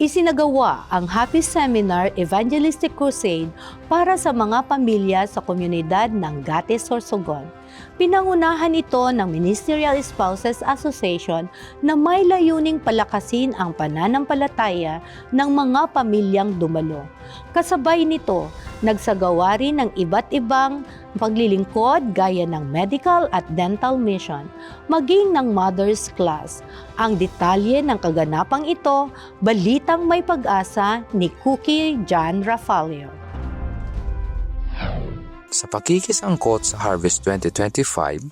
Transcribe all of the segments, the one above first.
Isinagawa ang Happy Seminar Evangelistic Crusade para sa mga pamilya sa komunidad ng Gate Sorsogon. Pinangunahan ito ng Ministerial Spouses Association na may layuning palakasin ang pananampalataya ng mga pamilyang dumalo. Kasabay nito, nagsagawa rin ng iba't ibang paglilingkod gaya ng medical at dental mission, maging ng mother's class. Ang detalye ng kaganapang ito, balitang may pag-asa ni Cookie John Rafalio. Sa pakikisangkot sa Harvest 2025,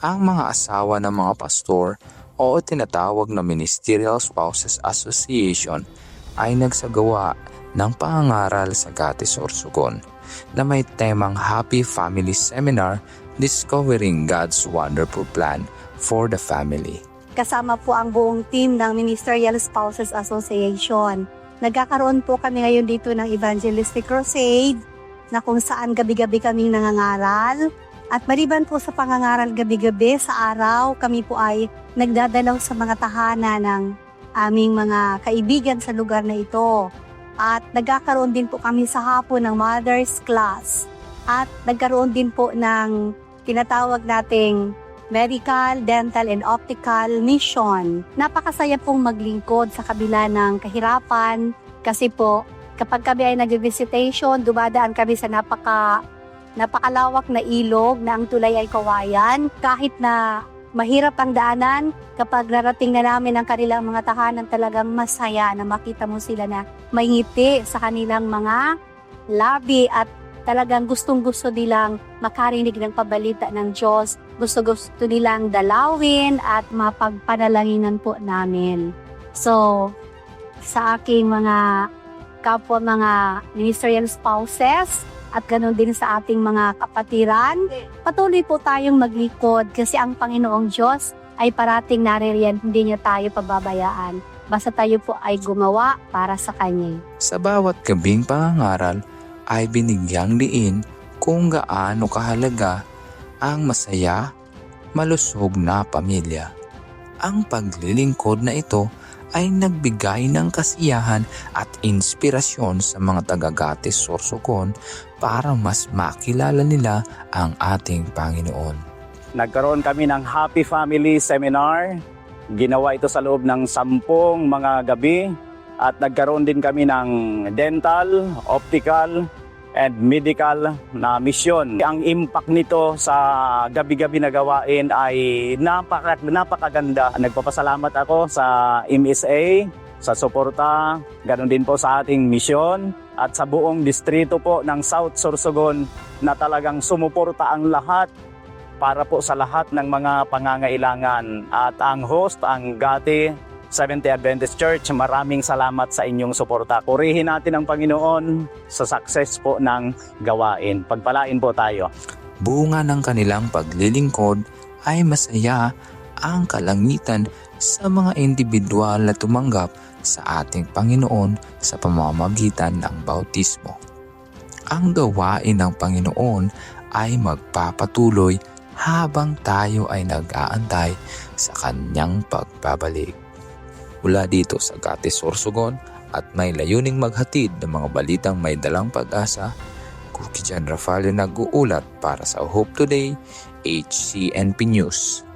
ang mga asawa ng mga pastor o tinatawag na Ministerial Spouses Association ay nagsagawa ng pangangaral sa Gati Sorsogon na may temang Happy Family Seminar Discovering God's Wonderful Plan for the Family. kasama po ang buong team ng Ministerial Spouses Association. Nagkakaroon po kami ngayon dito ng Evangelistic Crusade na kung saan gabi-gabi kaming nangangaral. At maliban po sa pangangaral gabi-gabi sa araw, kami po ay nagdadalaw sa mga tahanan ng aming mga kaibigan sa lugar na ito. At nagkakaroon din po kami sa hapon ng Mother's Class. At nagkaroon din po ng tinatawag nating medical, dental, and optical mission. Napakasaya pong maglingkod sa kabila ng kahirapan kasi po kapag kami ay nag-visitation, dumadaan kami sa napaka napakalawak na ilog na ang tulay ay kawayan. Kahit na mahirap ang daanan, kapag narating na namin ang kanilang mga tahanan, talagang masaya na makita mo sila na may ngiti sa kanilang mga labi at talagang gustong-gusto nilang makarinig ng pabalita ng Diyos. Gusto-gusto nilang dalawin at mapagpanalanginan po namin. So, sa aking mga kapwa mga ministerial spouses at ganoon din sa ating mga kapatiran, patuloy po tayong maglikod kasi ang Panginoong Diyos ay parating naririyan, hindi niya tayo pababayaan. Basta tayo po ay gumawa para sa Kanya. Sa bawat gabing pangangaral ay binigyang diin kung gaano kahalaga ang masaya, malusog na pamilya. Ang paglilingkod na ito ay nagbigay ng kasiyahan at inspirasyon sa mga taga-Gatis Sorsogon para mas makilala nila ang ating Panginoon. Nagkaroon kami ng Happy Family Seminar. Ginawa ito sa loob ng sampung mga gabi. At nagkaroon din kami ng dental, optical, and medical na misyon. Ang impact nito sa gabi-gabi na gawain ay napaka, napakaganda. Nagpapasalamat ako sa MSA, sa suporta, ganun din po sa ating misyon at sa buong distrito po ng South Sorsogon na talagang sumuporta ang lahat para po sa lahat ng mga pangangailangan. At ang host, ang Gati Seventh Adventist Church, maraming salamat sa inyong suporta. Purihin natin ang Panginoon sa success po ng gawain. Pagpalain po tayo. Bunga ng kanilang paglilingkod ay masaya ang kalangitan sa mga individual na tumanggap sa ating Panginoon sa pamamagitan ng bautismo. Ang gawain ng Panginoon ay magpapatuloy habang tayo ay nag-aantay sa kanyang pagbabalik. Mula dito sa Gatis Sorsogon at may layuning maghatid ng mga balitang may dalang pag-asa, Cookie Jan Rafalio nag-uulat para sa Hope Today, HCNP News.